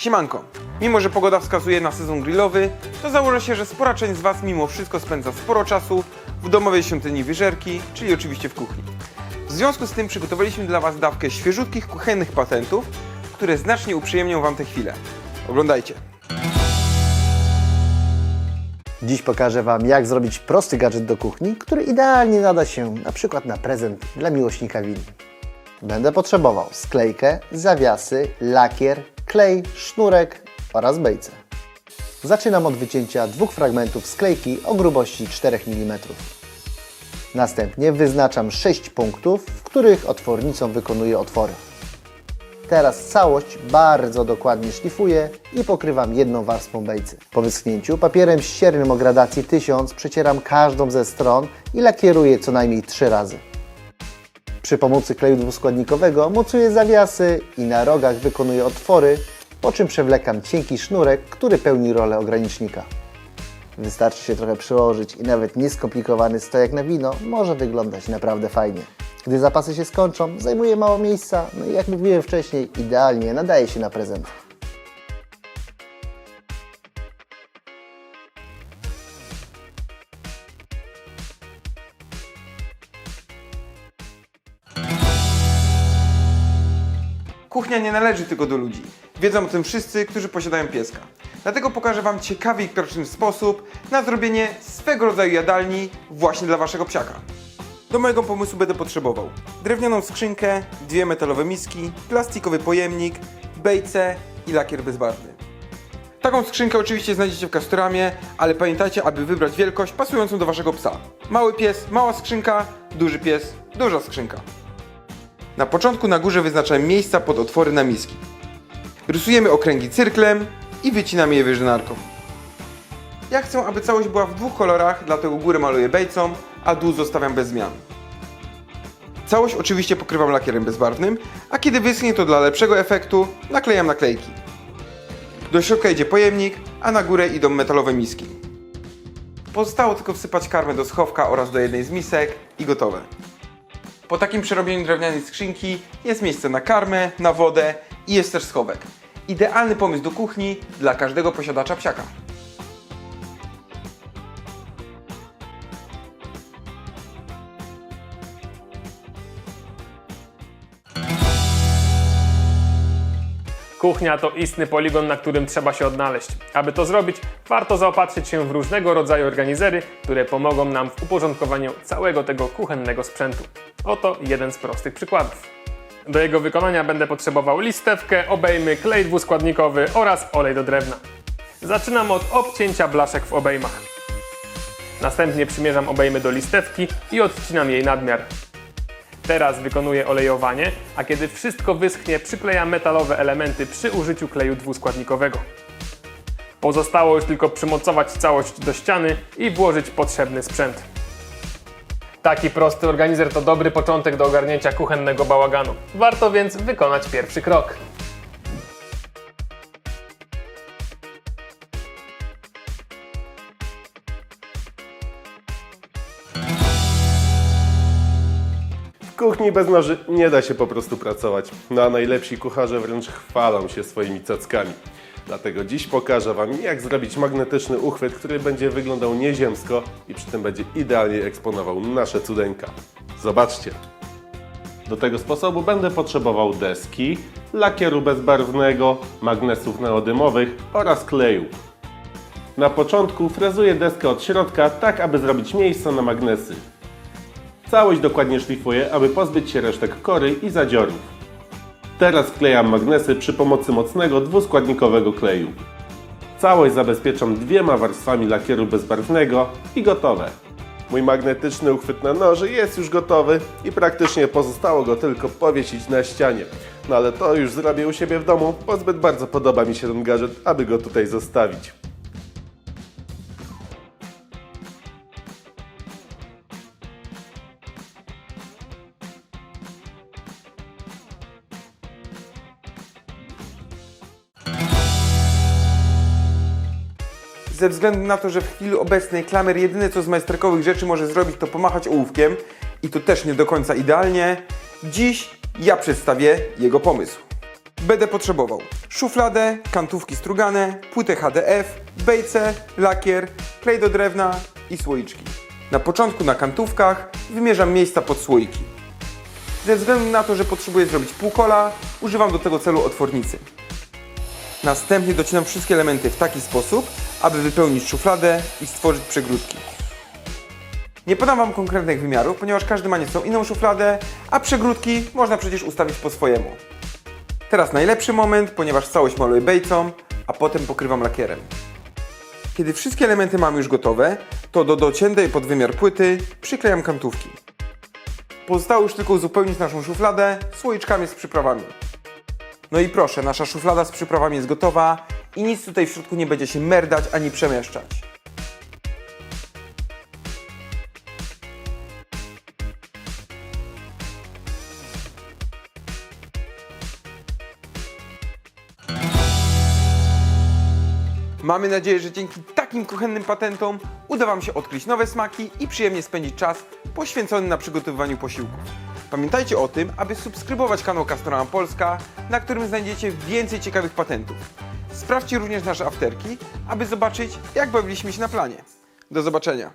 Siemanko! Mimo, że pogoda wskazuje na sezon grillowy, to założę się, że spora część z Was mimo wszystko spędza sporo czasu w domowej świątyni wyżerki, czyli oczywiście w kuchni. W związku z tym przygotowaliśmy dla Was dawkę świeżutkich kuchennych patentów, które znacznie uprzyjemnią Wam tę chwilę. Oglądajcie! Dziś pokażę Wam, jak zrobić prosty gadżet do kuchni, który idealnie nada się na przykład na prezent dla miłośnika win. Będę potrzebował sklejkę, zawiasy, lakier, klej, sznurek oraz bejce. Zaczynam od wycięcia dwóch fragmentów sklejki o grubości 4 mm. Następnie wyznaczam 6 punktów, w których otwornicą wykonuję otwory. Teraz całość bardzo dokładnie szlifuję i pokrywam jedną warstwą bejcy. Po wyschnięciu papierem ściernym o gradacji 1000 przecieram każdą ze stron i lakieruję co najmniej 3 razy. Przy pomocy kleju dwuskładnikowego mocuję zawiasy i na rogach wykonuję otwory, po czym przewlekam cienki sznurek, który pełni rolę ogranicznika. Wystarczy się trochę przyłożyć i nawet nieskomplikowany stojak na wino może wyglądać naprawdę fajnie. Gdy zapasy się skończą, zajmuje mało miejsca, no i jak mówiłem wcześniej, idealnie nadaje się na prezent. Kuchnia nie należy tylko do ludzi. Wiedzą o tym wszyscy, którzy posiadają pieska. Dlatego pokażę Wam ciekawy i praktyczny sposób na zrobienie swego rodzaju jadalni właśnie dla Waszego psiaka. Do mojego pomysłu będę potrzebował drewnianą skrzynkę, dwie metalowe miski, plastikowy pojemnik, bejce i lakier bezbarwny. Taką skrzynkę oczywiście znajdziecie w Castoramie, ale pamiętajcie, aby wybrać wielkość pasującą do Waszego psa. Mały pies, mała skrzynka, duży pies, duża skrzynka. Na początku na górze wyznaczamy miejsca pod otwory na miski. Rysujemy okręgi cyrklem i wycinamy je wyżynarką. Ja chcę, aby całość była w dwóch kolorach, dlatego górę maluję bejcą, a dół zostawiam bez zmian. Całość oczywiście pokrywam lakierem bezbarwnym, a kiedy wyschnie to dla lepszego efektu naklejam naklejki. Do środka idzie pojemnik, a na górę idą metalowe miski. Pozostało tylko wsypać karmę do schowka oraz do jednej z misek i gotowe. Po takim przerobieniu drewnianej skrzynki jest miejsce na karmę, na wodę i jest też schowek. Idealny pomysł do kuchni dla każdego posiadacza psiaka. Kuchnia to istny poligon, na którym trzeba się odnaleźć. Aby to zrobić, warto zaopatrzyć się w różnego rodzaju organizery, które pomogą nam w uporządkowaniu całego tego kuchennego sprzętu. Oto jeden z prostych przykładów. Do jego wykonania będę potrzebował listewkę, obejmy, klej dwuskładnikowy oraz olej do drewna. Zaczynam od obcięcia blaszek w obejmach. Następnie przymierzam obejmy do listewki i odcinam jej nadmiar. Teraz wykonuję olejowanie, a kiedy wszystko wyschnie, przyklejam metalowe elementy przy użyciu kleju dwuskładnikowego. Pozostało już tylko przymocować całość do ściany i włożyć potrzebny sprzęt. Taki prosty organizer to dobry początek do ogarnięcia kuchennego bałaganu. Warto więc wykonać pierwszy krok. Kuchni bez noży nie da się po prostu pracować, no a najlepsi kucharze wręcz chwalą się swoimi cackami. Dlatego dziś pokażę Wam, jak zrobić magnetyczny uchwyt, który będzie wyglądał nieziemsko i przy tym będzie idealnie eksponował nasze cudeńka. Zobaczcie! Do tego sposobu będę potrzebował deski, lakieru bezbarwnego, magnesów neodymowych oraz kleju. Na początku frezuję deskę od środka, tak aby zrobić miejsce na magnesy. Całość dokładnie szlifuję, aby pozbyć się resztek kory i zadziorów. Teraz wklejam magnesy przy pomocy mocnego dwuskładnikowego kleju. Całość zabezpieczam dwiema warstwami lakieru bezbarwnego i gotowe. Mój magnetyczny uchwyt na noży jest już gotowy i praktycznie pozostało go tylko powiesić na ścianie. No ale to już zrobię u siebie w domu, bo zbyt bardzo podoba mi się ten gadżet, aby go tutaj zostawić. Ze względu na to, że w chwili obecnej klamer jedyne co z majsterkowych rzeczy może zrobić to pomachać ołówkiem i to też nie do końca idealnie, dziś ja przedstawię jego pomysł. Będę potrzebował szufladę, kantówki strugane, płytę HDF, bejce, lakier, klej do drewna i słoiczki. Na początku na kantówkach wymierzam miejsca pod słoiki. Ze względu na to, że potrzebuję zrobić półkola, używam do tego celu otwornicy. Następnie docinam wszystkie elementy w taki sposób, aby wypełnić szufladę i stworzyć przegródki. Nie podam Wam konkretnych wymiarów, ponieważ każdy ma nieco inną szufladę, a przegródki można przecież ustawić po swojemu. Teraz najlepszy moment, ponieważ całość maluję bejcą, a potem pokrywam lakierem. Kiedy wszystkie elementy mam już gotowe, to do dociętej pod wymiar płyty przyklejam kantówki. Pozostało już tylko uzupełnić naszą szufladę słoiczkami z przyprawami. No i proszę, nasza szuflada z przyprawami jest gotowa i nic tutaj w środku nie będzie się merdać ani przemieszczać. Mamy nadzieję, że dzięki takim kuchennym patentom uda Wam się odkryć nowe smaki i przyjemnie spędzić czas poświęcony na przygotowywaniu posiłków. Pamiętajcie o tym, aby subskrybować kanał Castorama Polska, na którym znajdziecie więcej ciekawych patentów. Sprawdźcie również nasze afterki, aby zobaczyć, jak bawiliśmy się na planie. Do zobaczenia!